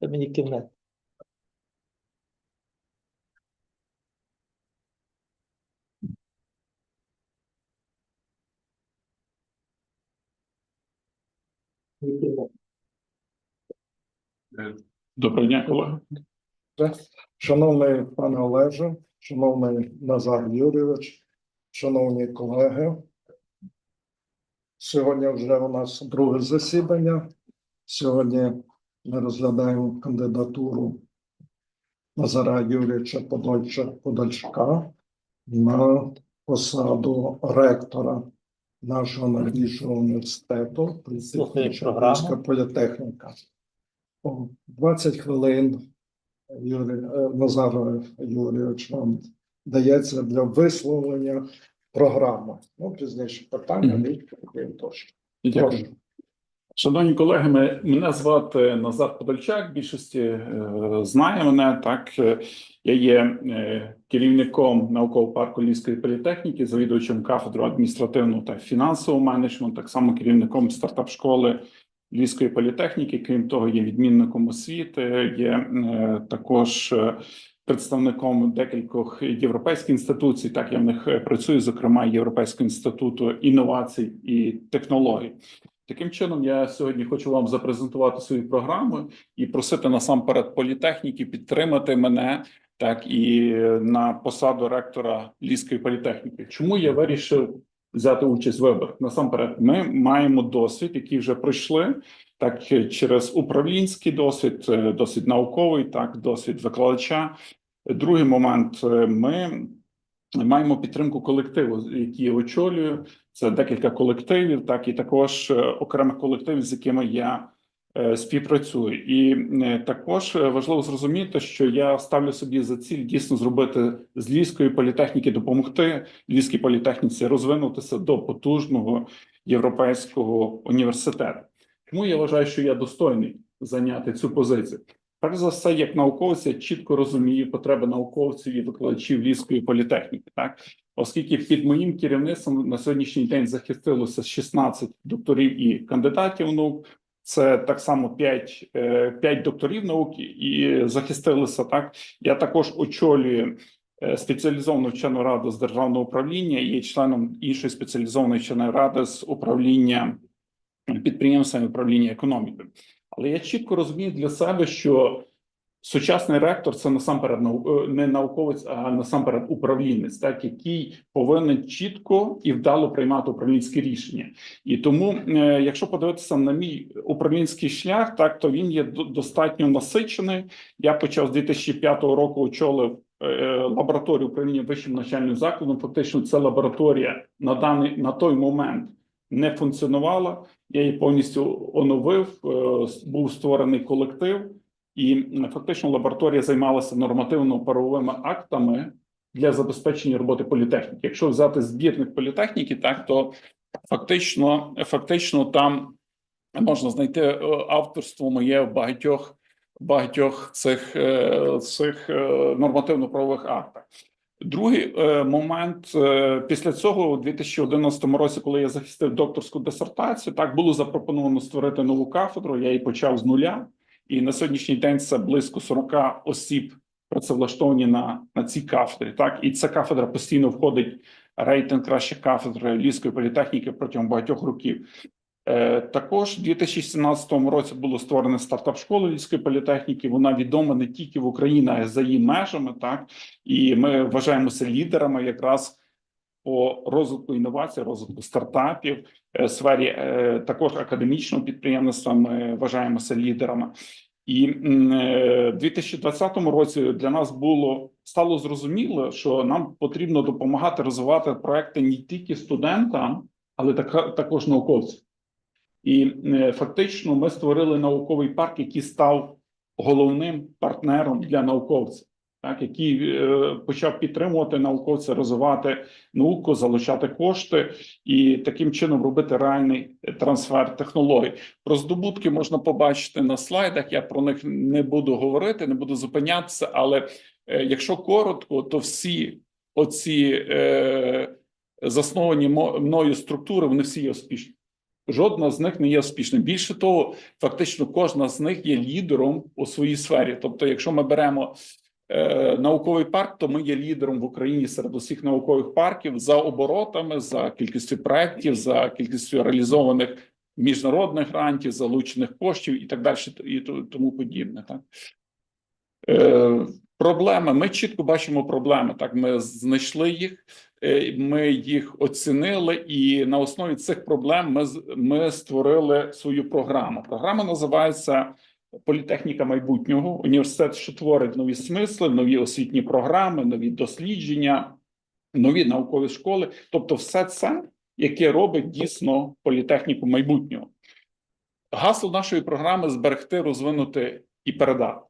Це мені кивне. Мені кивне. Доброго дня, колеги. Шановний пане Олеже, шановний Назар Юрійович, шановні колеги. Сьогодні вже у нас друге засідання. Сьогодні ми розглядаємо кандидатуру Назара Юрійовича Подольча Подольчака на посаду ректора нашого найбільшого університету. Політехнічна політехніка. О, 20 хвилин Юрій е, Назар Юрійович вам дається для висловлення програми. Ну, пізніше питання, Мгм. відповіді тощо. Дякую. Шановні колеги, мене звати Назар Подольчак. Більшості е, знає мене. Так Е, я є е, керівником наукового парку Львівської політехніки, завідувачем кафедру адміністративного та фінансового менеджменту, так само керівником стартап школи Львівської політехніки. Крім того, є відмінником освіти, є також. Представником декількох європейських інституцій, так я в них працюю, зокрема Європейського інституту інновацій і технологій. Таким чином, я сьогодні хочу вам запрезентувати свою програму і просити насамперед політехніки підтримати мене так і на посаду ректора Львівської політехніки. Чому я вирішив взяти участь в виборах? Насамперед, ми маємо досвід, який вже пройшли. Так, через управлінський досвід, е, досвід науковий, так, досвід викладача. Другий момент: е, ми маємо підтримку колективу, який я очолюю. Це декілька колективів, так і також е, окремих колективів, з якими я е, співпрацюю. І е, також важливо зрозуміти, що я ставлю собі за ціль дійсно зробити з львівської політехніки, допомогти львівській політехніці розвинутися до потужного європейського університету. Тому я вважаю, що я достойний зайняти цю позицію. Перш за все, як науковець, я чітко розумію потреби науковців і викладачів львівської політехніки, так оскільки під моїм керівництвом на сьогоднішній день захистилося 16 докторів і кандидатів наук. Це так само 5, 5 докторів наук і захистилися так. Я також очолюю е, спеціалізовану вчену раду з державного управління і членом іншої спеціалізованої вченої ради з управління підприємствами управління економікою. Але я чітко розумію для себе, що сучасний ректор це насамперед е, не науковець, а насамперед управлінець, так який повинен чітко і вдало приймати управлінські рішення. І тому, е, якщо подивитися на мій управлінський шлях, так то він є достатньо насичений. Я почав з 2005 року очолив е, лабораторію управління вищим навчальним закладом. Фактично, ця лабораторія на даний на той момент не функціонувала. Я її повністю оновив. е, Був створений колектив, і фактично лабораторія займалася нормативно-правовими актами для забезпечення роботи політехніки. Якщо взяти збірник політехніки, так то фактично, фактично там можна знайти е, авторство моє в багатьох багатьох цих, е, цих нормативно-правових актах. Другий е, момент е, після цього, у 2011 році, коли я захистив докторську дисертацію, так було запропоновано створити нову кафедру. Я її почав з нуля, і на сьогоднішній день це близько 40 осіб працевлаштовані на, на цій кафедрі. Так, і ця кафедра постійно входить рейтинг кращих кафедр Львівської політехніки протягом багатьох років. Е, Також у 2017 році було створено стартап школа Львівської політехніки. Вона відома не тільки в Україні, а й за її межами. Так і ми вважаємося лідерами якраз по розвитку інновацій, розвитку стартапів е, сфері е, також академічного підприємництва. Ми вважаємося лідерами. І в 2020 році для нас було стало зрозуміло, що нам потрібно допомагати розвивати проекти не тільки студентам, але також науковцям. І е, фактично ми створили науковий парк, який став головним партнером для науковців, так який е, почав підтримувати науковця, розвивати науку, залучати кошти і таким чином робити реальний трансфер технологій. Про здобутки можна побачити на слайдах. Я про них не буду говорити, не буду зупинятися. Але е, якщо коротко, то всі оці засновані мною структури, вони всі є успішні. Жодна з них не є успішною. Більше того, фактично кожна з них є лідером у своїй сфері. Тобто, якщо ми беремо е, науковий парк, то ми є лідером в Україні серед усіх наукових парків за оборотами, за кількістю проєктів, за кількістю реалізованих міжнародних грантів, залучених коштів і так далі, і тому подібне. Так е, проблеми. Ми чітко бачимо проблеми. Так, ми знайшли їх. Е, Ми їх оцінили, і на основі цих проблем ми ми створили свою програму. Програма називається Політехніка майбутнього. Університет, що творить нові смисли, нові освітні програми, нові дослідження, нові наукові школи. Тобто, все це, яке робить дійсно політехніку майбутнього. Гасло нашої програми зберегти, розвинути і передати.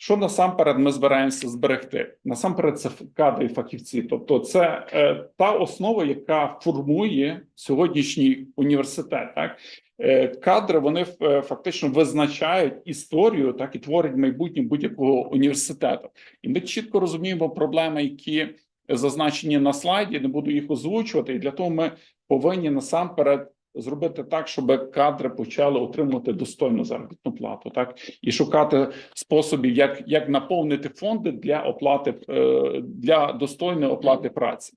Що насамперед ми збираємося зберегти? Насамперед, це кадри і фахівці. Тобто, це е, та основа, яка формує сьогоднішній університет. Так е, кадри вони е, фактично визначають історію, так і творять майбутнє будь-якого університету. І ми чітко розуміємо проблеми, які зазначені на слайді. Не буду їх озвучувати. І для того ми повинні насамперед зробити так, щоб кадри почали отримувати достойну заробітну плату, так і шукати способів, як, як наповнити фонди для оплати е, для достойної оплати праці.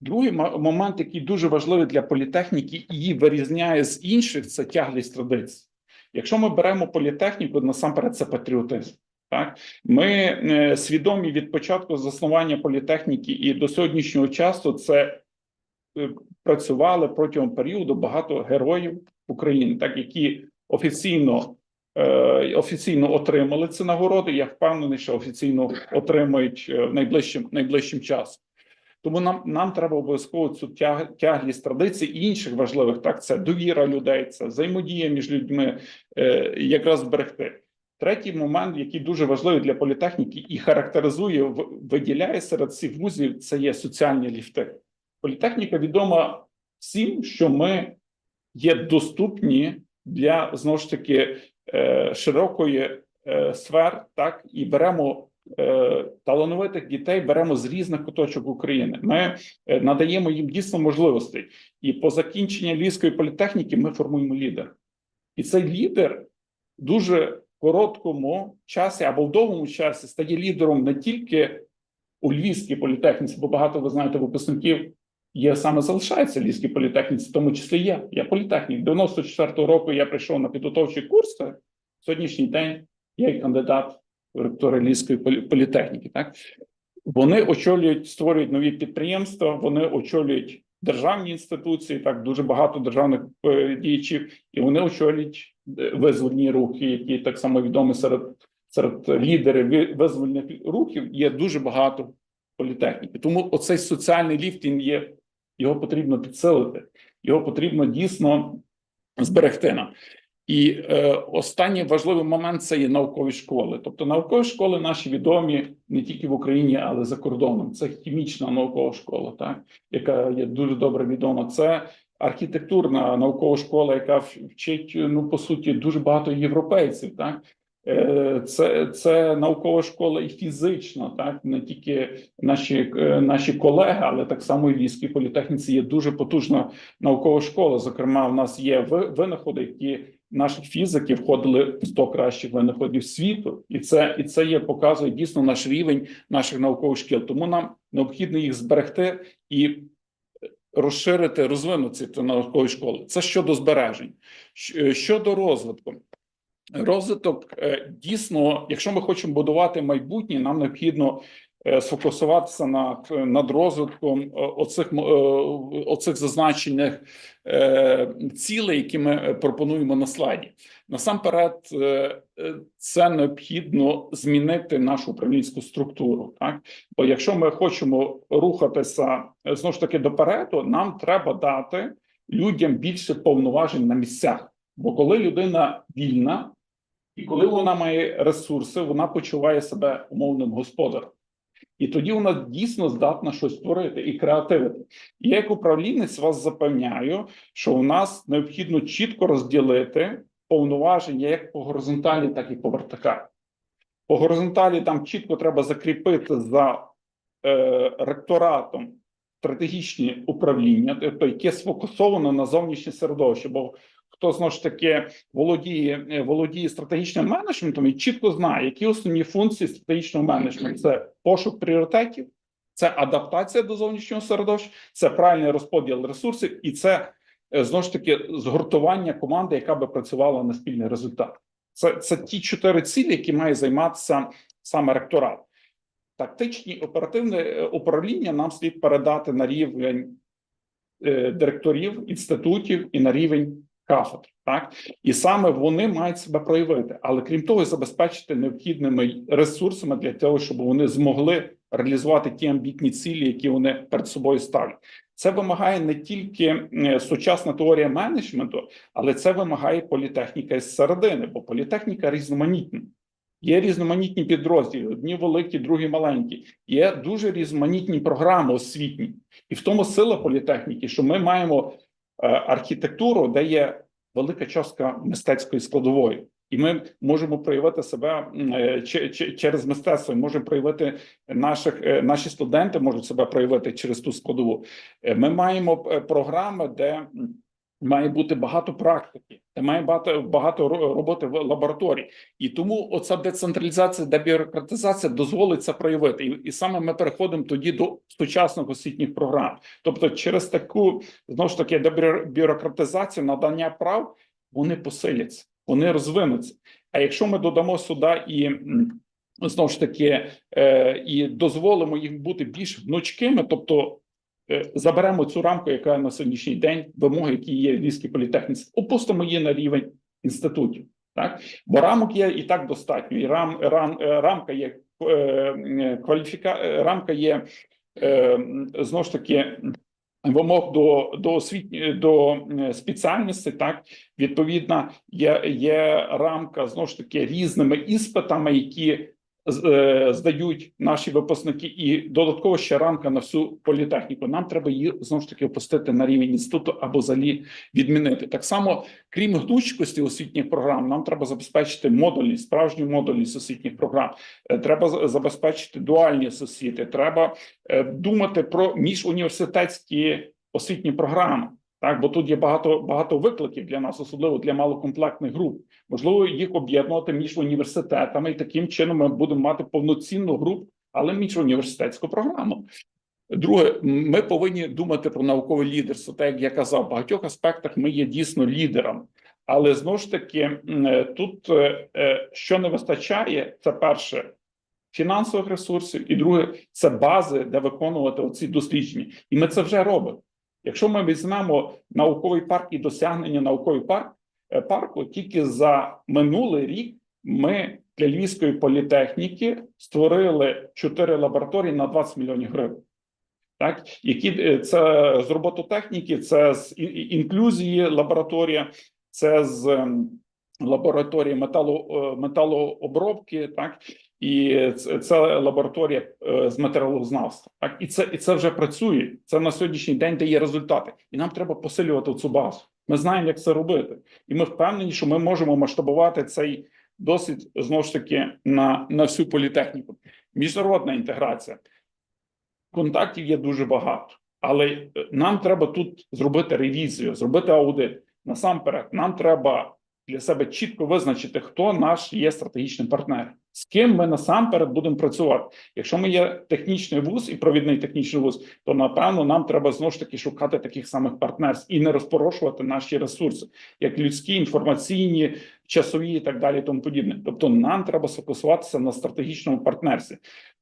Другий мо- момент, який дуже важливий для політехніки, і її вирізняє з інших, це тяглість традицій. Якщо ми беремо політехніку, насамперед це патріотизм. Так, ми е, свідомі від початку заснування політехніки і до сьогоднішнього часу це працювали протягом періоду багато героїв України, так які офіційно е, офіційно отримали ці нагороди. Я впевнений, що офіційно отримають е, в найближчим найближчим часом. Тому нам нам треба обов'язково цю тяг, тяглість традицій і інших важливих так це довіра людей, це взаємодія між людьми, е, якраз зберегти. Третій момент, який дуже важливий для політехніки і характеризує, виділяє серед всіх вузів, це є соціальні ліфти. Політехніка відома всім, що ми є доступні для знову ж таки е, широкої е, сфер, так і беремо е, талановитих дітей, беремо з різних куточок України. Ми надаємо їм дійсно можливостей. І по закінченні Львівської політехніки ми формуємо лідер. І цей лідер дуже короткому часі або в довгому часі стає лідером не тільки у Львівській політехніці, бо багато ви знаєте випускників є саме залишається Львівській політехніці, в тому числі я. Я політехнік. 94-го року я прийшов на підготовчі курси. Сьогоднішній день я є кандидат ректора Львівської полі- політехніки. Так вони очолюють, створюють нові підприємства, вони очолюють державні інституції. Так дуже багато державних е, діячів, і вони очолюють е, визвольні рухи, які так само відомі серед серед лідерів ви- визвольних рухів. Є дуже багато політехніки. Тому оцей соціальний ліфт він є, його потрібно підсилити, його потрібно дійсно зберегти. І е, останній важливий момент це є наукові школи. Тобто наукові школи наші відомі не тільки в Україні, але за кордоном. Це хімічна наукова школа, так яка є дуже добре відома. Це архітектурна наукова школа, яка вчить ну по суті дуже багато європейців. Так це, це наукова школа і фізична, так не тільки наші, е, наші колеги, але так само і в Львівській політехніці є дуже потужна наукова школа. Зокрема, в нас є винаходи, які наших фізиків входили в 100 кращих винаходів світу, і це і це є показує дійсно наш рівень наших наукових шкіл. Тому нам необхідно їх зберегти і розширити, розвинути ці наукові школи. Це щодо збережень, щодо розвитку. Розвиток е, дійсно, якщо ми хочемо будувати майбутнє, нам необхідно е, сфокусуватися над, над розвитком е, оцих, оцих зазначених цілей, які ми пропонуємо на слайді. Насамперед, це необхідно змінити нашу управлінську структуру. Так, бо якщо ми хочемо рухатися знову ж таки допереду, нам треба дати людям більше повноважень на місцях. Бо коли людина вільна, і коли вона має ресурси, вона почуває себе умовним господарем. І тоді вона дійсно здатна щось творити і креативити. І я як управлінець вас запевняю, що у нас необхідно чітко розділити повноваження як по горизонталі, так і по вертикалі. По горизонталі там чітко треба закріпити за е, ректоратом стратегічні управління, тобто яке сфокусовано на зовнішнє середовище. Бо хто знову ж таки володіє е, володіє стратегічним менеджментом і чітко знає, які основні функції стратегічного менеджменту: це пошук пріоритетів, це адаптація до зовнішнього середовища, це правильний розподіл ресурсів, і це е, знову ж таки згуртування команди, яка би працювала на спільний результат. Це, це ті чотири цілі, які має займатися саме ректорат. Тактичні оперативне е, управління нам слід передати на рівень директорів інститутів і на рівень кафедр. Так і саме вони мають себе проявити, але крім того, забезпечити необхідними ресурсами для того, щоб вони змогли реалізувати ті амбітні цілі, які вони перед собою ставлять. Це вимагає не тільки сучасна теорія менеджменту, але це вимагає політехніка з середини, бо політехніка різноманітна. Є різноманітні підрозділи, одні великі, другі маленькі. Є дуже різноманітні програми освітні, і в тому сила політехніки, що ми маємо архітектуру, де є велика частка мистецької складової, і ми можемо проявити себе е, че- че- через мистецтво. Можемо проявити наших е, наші студенти можуть себе проявити через ту складову. Е, Ми маємо е, програми, де має бути багато практики, має багато багато ро- роботи в лабораторії. І тому оця децентралізація, дебюрократизація дозволить це проявити. І, і саме ми переходимо тоді до сучасних освітніх програм. Тобто, через таку знову ж таки дебюрократизацію, надання прав, вони посиляться, вони розвинуться. А якщо ми додамо сюди і знову ж таки е, і дозволимо їм бути більш гнучкими, тобто заберемо цю рамку, яка на сьогоднішній день вимоги, які є в Львівській політехніці, опустимо її на рівень інститутів. Так, бо рамок є і так достатньо. І рам, рам, е, рамка є е, е, кваліфіка, е, рамка є е, знову ж таки вимог до, до освітні до е, спеціальності. Так, відповідно, є, є рамка знову ж таки різними іспитами, які е, здають наші випускники, і додатково ще рамка на всю політехніку. Нам треба її знову ж таки опустити на рівень інституту або взагалі відмінити. Так само, крім гнучкості освітніх програм, нам треба забезпечити модульність, справжню модульність освітніх програм. Е, Треба забезпечити дуальні освіти. Треба е, думати про міжуніверситетські освітні програми. Так, бо тут є багато багато викликів для нас, особливо для малокомплектних груп. Можливо, їх об'єднувати між університетами, і таким чином ми будемо мати повноцінну групу, але міжуніверситетську програму. Друге, ми повинні думати про наукове лідерство. Так як я казав, в багатьох аспектах ми є дійсно лідерами. Але знову ж таки, е, тут е, е, що не вистачає, це перше фінансових ресурсів, і друге це бази, де виконувати оці дослідження. І ми це вже робимо. Якщо ми візьмемо науковий парк і досягнення науковий парк е, парку, тільки за минулий рік ми для львівської політехніки створили чотири лабораторії на 20 мільйонів гривень. Так, які е, це з робототехніки, це з інклюзії лабораторія, це з ем, лабораторії метало, е, металообробки, так і це, лабораторія е, з матеріалознавства. Так і це і це вже працює. Це на сьогоднішній день дає результати, і нам треба посилювати цю базу. Ми знаємо, як це робити, і ми впевнені, що ми можемо масштабувати цей досвід знову ж таки на, на всю політехніку. Міжнародна інтеграція контактів є дуже багато, але е, нам треба тут зробити ревізію, зробити аудит. Насамперед, нам треба для себе чітко визначити, хто наш є стратегічним партнер, з ким ми насамперед будемо працювати. Якщо ми є технічний вуз і провідний технічний вуз, то напевно нам треба знову ж таки шукати таких самих партнерств і не розпорошувати наші ресурси, як людські, інформаційні, часові і так далі. і Тому подібне. Тобто, нам треба сфокусуватися на стратегічному партнерстві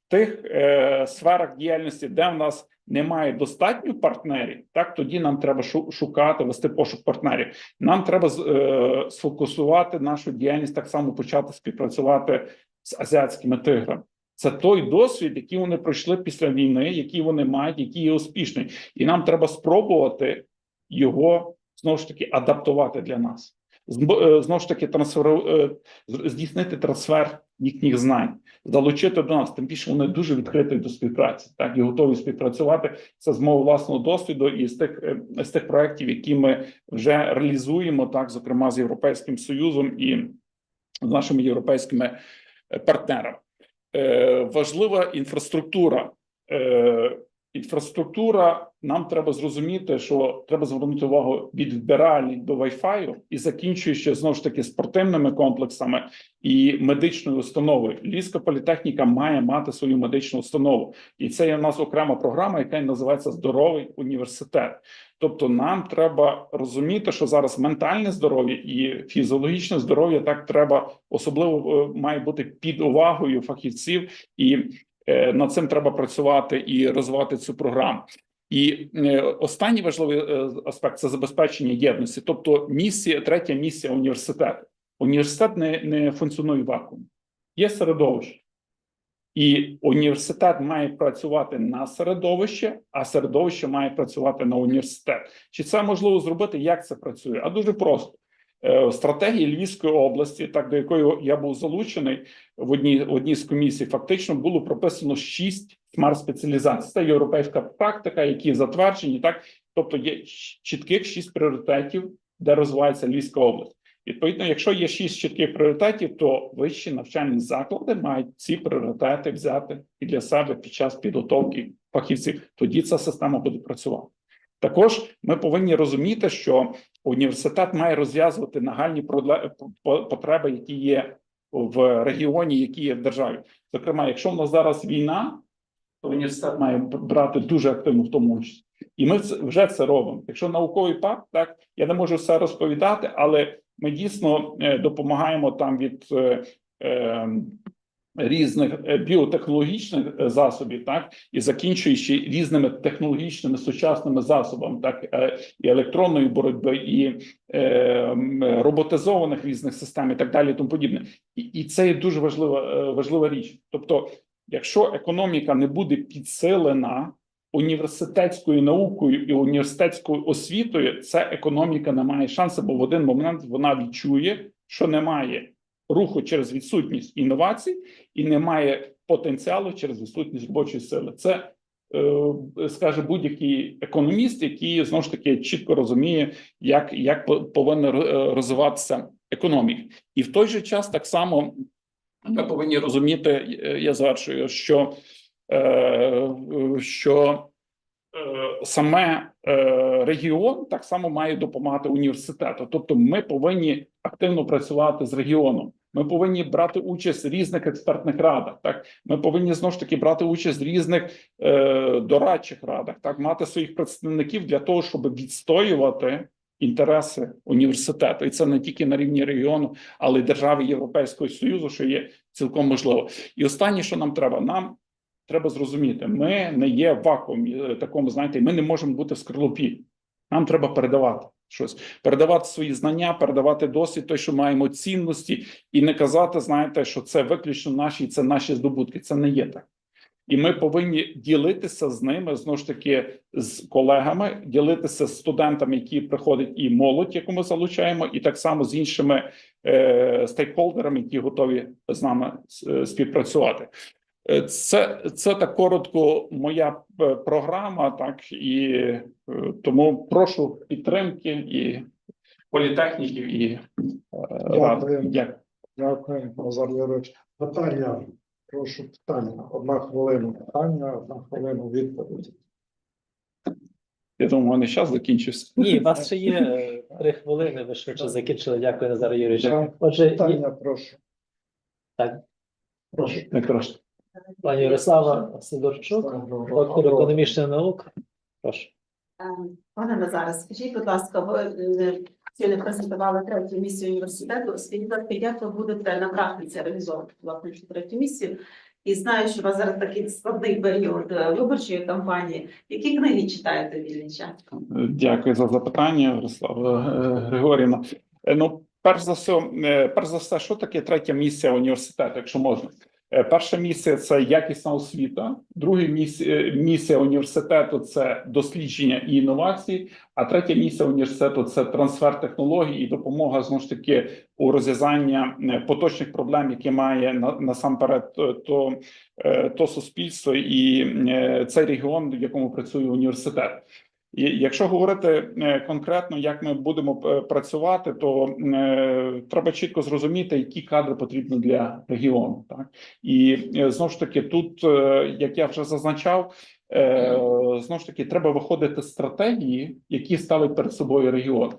в тих е, сферах діяльності, де в нас немає достатньо партнерів, так тоді нам треба шу- шукати, вести пошук партнерів. Нам треба е, сфокусувати нашу діяльність, так само почати співпрацювати з азіатськими тиграми. Це той досвід, який вони пройшли після війни, який вони мають, який є успішний, і нам треба спробувати його знову ж таки адаптувати для нас. Е, Знову ж таки, трансфер е, здійснити трансфер їхніх знань, залучити до нас. Тим більше вони дуже відкриті до співпраці, так і готові співпрацювати. Це з мого власного досвіду і з тих е, з тих проєктів, які ми вже реалізуємо, так зокрема з Європейським Союзом і з нашими європейськими е, партнерами. Е, важлива інфраструктура. Інфраструктура, нам треба зрозуміти, що треба звернути увагу від вбиральні до Wi-Fi і закінчуючи знову ж таки спортивними комплексами і медичною установою. Львівська політехніка має мати свою медичну установу, і це є у нас окрема програма, яка називається Здоровий університет. Тобто, нам треба розуміти, що зараз ментальне здоров'я і фізіологічне здоров'я так треба особливо е, має бути під увагою фахівців, і над цим треба працювати і розвивати цю програму. І е, останній важливий е, аспект це забезпечення єдності, тобто місія, третя місія університету. Університет не, не функціонує в вакуумі. Є середовище. І університет має працювати на середовище, а середовище має працювати на університет. Чи це можливо зробити? Як це працює? А дуже просто. Е, стратегії Львівської області, так до якої я був залучений в одній, одній з комісій, фактично було прописано шість смарт-спеціалізацій. Це європейська практика, які затверджені, так тобто є чітких шість пріоритетів, де розвивається Львівська область. Відповідно, якщо є шість чітких пріоритетів, то вищі навчальні заклади мають ці пріоритети взяти і для себе під час підготовки фахівців. Тоді ця система буде працювати. Також ми повинні розуміти, що університет має розв'язувати нагальні потреби, які є в регіоні, які є в державі. Зокрема, якщо в нас зараз війна, то університет має брати дуже активну в тому участь. І ми вже це робимо. Якщо науковий пакт, так я не можу все розповідати, але ми дійсно е, допомагаємо там від е, е, різних е, біотехнологічних е, засобів, так і закінчуючи різними технологічними сучасними засобами, так е, і електронної боротьби, і е, роботизованих різних систем, і так далі, і тому подібне. І, і це є дуже важлива важлива річ. Тобто, якщо економіка не буде підсилена університетською наукою і університетською освітою, ця економіка не має шансу, бо в один момент вона відчує, що немає руху через відсутність інновацій і немає потенціалу через відсутність робочої сили. Це е, скаже будь-який економіст, який знову ж таки чітко розуміє, як, як по- повинна розвиватися економіка, і в той же час так само ми повинні розуміти, е, я завершую, що, е, що е, саме е, регіон так само має допомагати університету. Тобто, ми повинні активно працювати з регіоном. Ми повинні брати участь в різних експертних радах. Так, ми повинні знову ж таки брати участь в різних е, дорадчих радах, так мати своїх представників для того, щоб відстоювати інтереси університету, і це не тільки на рівні регіону, але й держави Європейського Союзу, що є цілком можливо. І останнє, що нам треба, нам треба зрозуміти, ми не є в вакуумі е, такому, знаєте, ми не можемо бути в скорлупі. Нам треба передавати щось, передавати свої знання, передавати досвід, той, що маємо цінності, і не казати, знаєте, що це виключно наші, це наші здобутки. Це не є так. І ми повинні ділитися з ними знову ж таки з колегами, ділитися з студентами, які приходять, і молодь, яку ми залучаємо, і так само з іншими е, стейкхолдерами, які готові з нами е, співпрацювати. Е, Це це так коротко моя е, програма, так і е, тому прошу підтримки і політехніків і е. Дякую. Дякую. Дякую, Назар Юрійович. Питання, прошу питання. Одна хвилина питання, одна хвилина відповідь. Я думаю, у мене час закінчився. Ні, у вас ще є три хвилини, ви швидше закінчили. Дякую, Назар Юрійович. Так, Отже, Питання, прошу. так, прошу. Так, краще. Пані Ярослава Сидорчук, доктор економічних наук. Прошу. Ем, Пане Назаре, скажіть, будь ласка, ви е, сьогодні презентували третю місію університету. Скажіть, як ви будете на практиці реалізовувати власне цю третю місію? І знаю, що у вас зараз такий складний період е, виборчої кампанії. Які книги читаєте вільний час? Дякую за запитання, Ярослава е, Григорівна. Е, Ну, перш за все, е, перш за все, що таке третя місія університету, якщо можна? Е, Перша місія це якісна освіта, місія, місія університету це дослідження і інновації. А третя місія університету це трансфер технологій і допомога знову ж таки у розв'язання е, поточних проблем, які має на- насамперед то, то, е, суспільство і е, цей регіон, в якому працює університет. І якщо говорити е, конкретно, як ми будемо е, працювати, то е, треба чітко зрозуміти, які кадри потрібні для регіону. Так і знову ж таки, тут, як я вже зазначав, знову ж таки треба виходити з стратегії, які ставить перед собою регіон.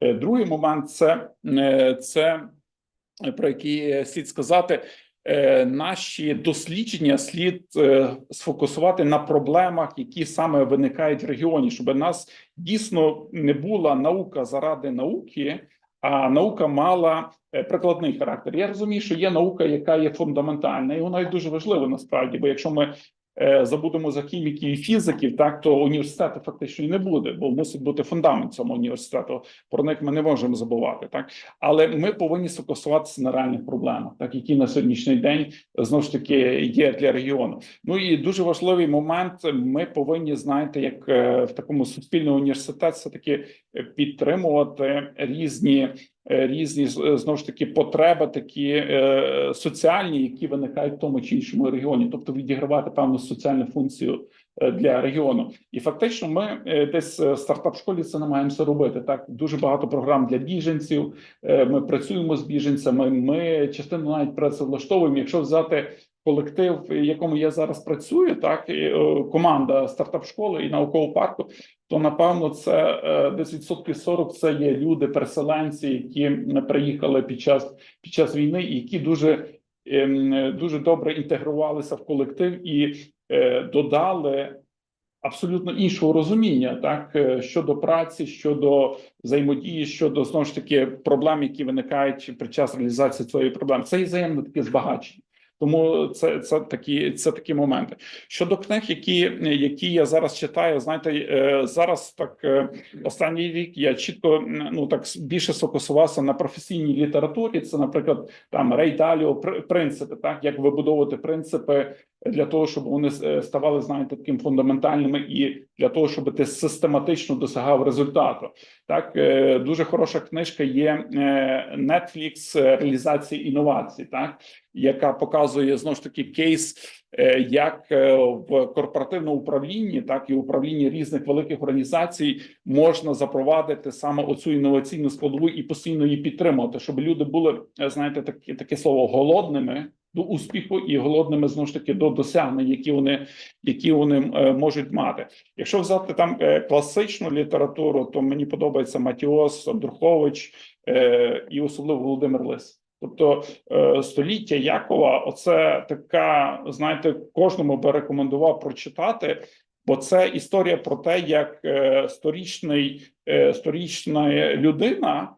Другий момент це, це про який слід сказати. Е, Наші дослідження слід е, сфокусувати на проблемах, які саме виникають в регіоні, щоб нас дійсно не була наука заради науки, а наука мала е, прикладний характер. Я розумію, що є наука, яка є фундаментальна, і вона й дуже важлива насправді. Бо якщо ми забудемо за хіміків і фізиків, так то університету фактично і не буде, бо мусить бути фундамент цьому університету. Про них ми не можемо забувати. Так, але ми повинні сфокусуватися на реальних проблемах, так які на сьогоднішній день е, знову ж таки є для регіону. Ну і дуже важливий момент. Ми повинні знаєте, як е, в такому суспільному університеті все таки підтримувати різні. Е, Різні е, знову ж таки потреби, такі е, соціальні, які виникають в тому чи іншому регіоні, тобто відігравати певну соціальну функцію для регіону. І фактично, ми десь в стартап школі це намагаємося робити. Так дуже багато програм для біженців. Ми працюємо з біженцями. Ми частину навіть працевлаштовуємо. Якщо взяти колектив, в якому я зараз працюю, так команда стартап школи і наукового парку, то напевно це е, десь відсотків 40 це є люди, переселенці, які приїхали під час під час війни, і які дуже ем, дуже добре інтегрувалися в колектив і е, додали. Абсолютно іншого розуміння, так е, щодо праці, щодо взаємодії, щодо знову ж таки проблем, які виникають під час реалізації цієї проблеми. Це і взаємно таке збагачення. Тому це, це такі це такі моменти. Щодо книг, які, які я зараз читаю, знаєте, е, зараз так е, останній рік я чітко ну так більше сфокусувався на професійній літературі. Це, наприклад, там Рей Даліо, при- принципи, так як вибудовувати принципи для того, щоб вони е, ставали, знаєте, таким фундаментальними, і для того, щоб ти систематично досягав результату. Так е, дуже хороша книжка є е, Netflix реалізації інновацій, так яка показує знову ж таки кейс, як е, в корпоративному управлінні, так і управлінні різних великих організацій можна запровадити саме оцю інноваційну складову і постійно її підтримувати, щоб люди були, е, знаєте, таке таке слово голодними. До успіху і голодними знову ж таки до досягнень, які вони які вони е, можуть мати. Якщо взяти там е, класичну літературу, то мені подобається Матіос, Андрухович е, і особливо Володимир Лис. Тобто е, століття Якова, оце така, знаєте, кожному би рекомендував прочитати, бо це історія про те, як е, сторічний е, сторічна людина.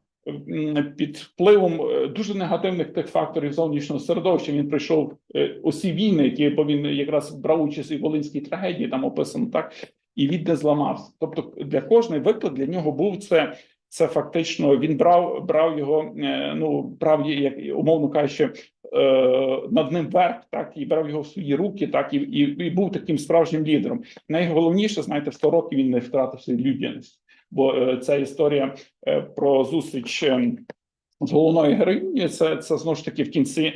Під впливом дуже негативних тих факторів зовнішнього середовища він прийшов усі війни, які бо він якраз брав участь і Волинській трагедії, там описано так, і він не зламався. Тобто для кожний виклик для нього був це. Це фактично він брав брав його, е, ну брав як умовно кажучи, е, над ним верх, так і брав його в свої руки, так і, і, і був таким справжнім лідером. Найголовніше, знаєте, в 100 років він не втратив свою людяність, бо е, ця історія про зустріч е, з головною героїнею, це, це знову ж таки в кінці.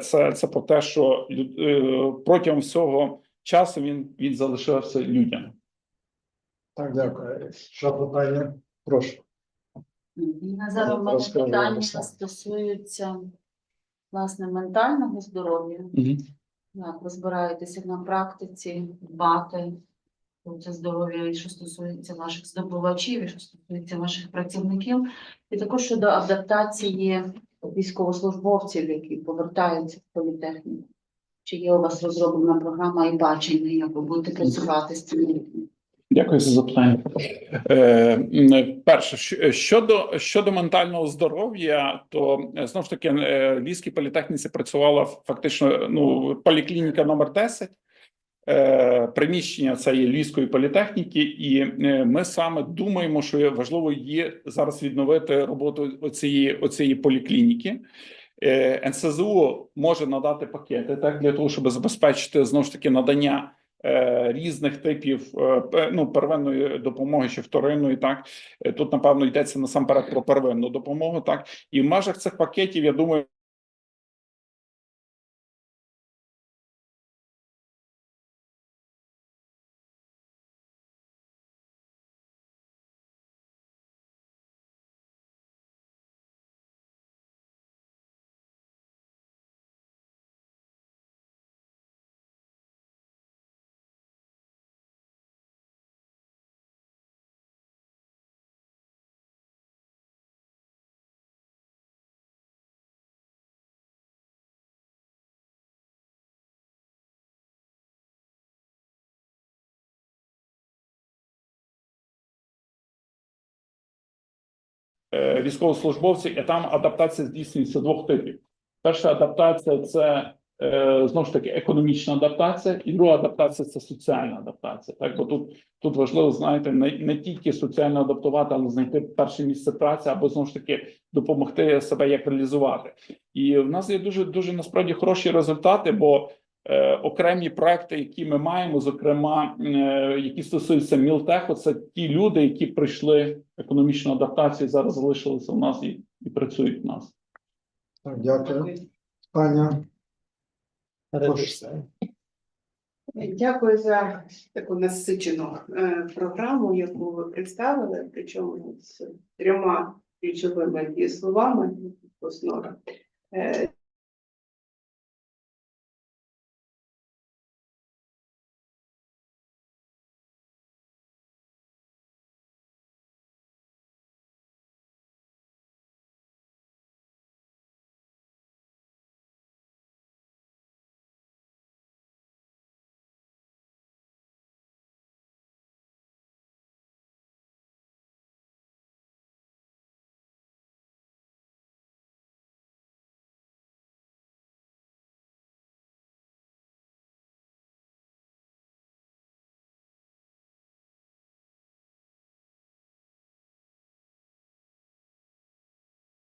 Це, це про те, що протягом всього часу він, він залишався людям. Так, дякую. Ще питання? Прошу. Зараз у мене Розкажи, питання Ярослав. стосуються власне ментального здоров'я. Як ви збираєтеся на практиці дбати про це здоров'я, і що стосується ваших здобувачів, і що стосується ваших працівників, і також щодо адаптації військовослужбовців, які повертаються в політехніку. Чи є у вас розроблена програма і бачення, як ви будете працювати з цими людьми? Дякую за запитання. Е, перше, щодо щодо ментального здоров'я, то е, знову ж таки е, Львівській політехніці працювала фактично ну поліклініка номер 10. Е, приміщення це є Львівської політехніки, і е, ми саме думаємо, що важливо її зараз відновити роботу оцієї, оцієї поліклініки. Е, НСЗУ може надати пакети так для того, щоб забезпечити знову ж таки надання різних типів е, ну, первинної допомоги чи вторинної. Так Е, тут напевно йдеться насамперед про первинну допомогу. Так і в межах цих пакетів я думаю. Військовослужбовців, і там адаптація здійснюється двох типів. Перша адаптація це е, знову ж таки економічна адаптація, і друга адаптація це соціальна адаптація. Так, бо тут, тут важливо, знаєте, не, не тільки соціально адаптувати, але знайти перше місце праці, або знову ж таки допомогти себе як реалізувати. І в нас є дуже дуже насправді хороші результати, бо е, окремі проекти, які ми маємо, зокрема, е, які стосуються Мілтеху, це ті люди, які пройшли економічну адаптацію, зараз залишилися в нас і, і працюють в нас. Так, дякую. Таня, Дякую за таку насичену е, програму, яку ви представили, причому з трьома ключовими дієсловами основа. Е,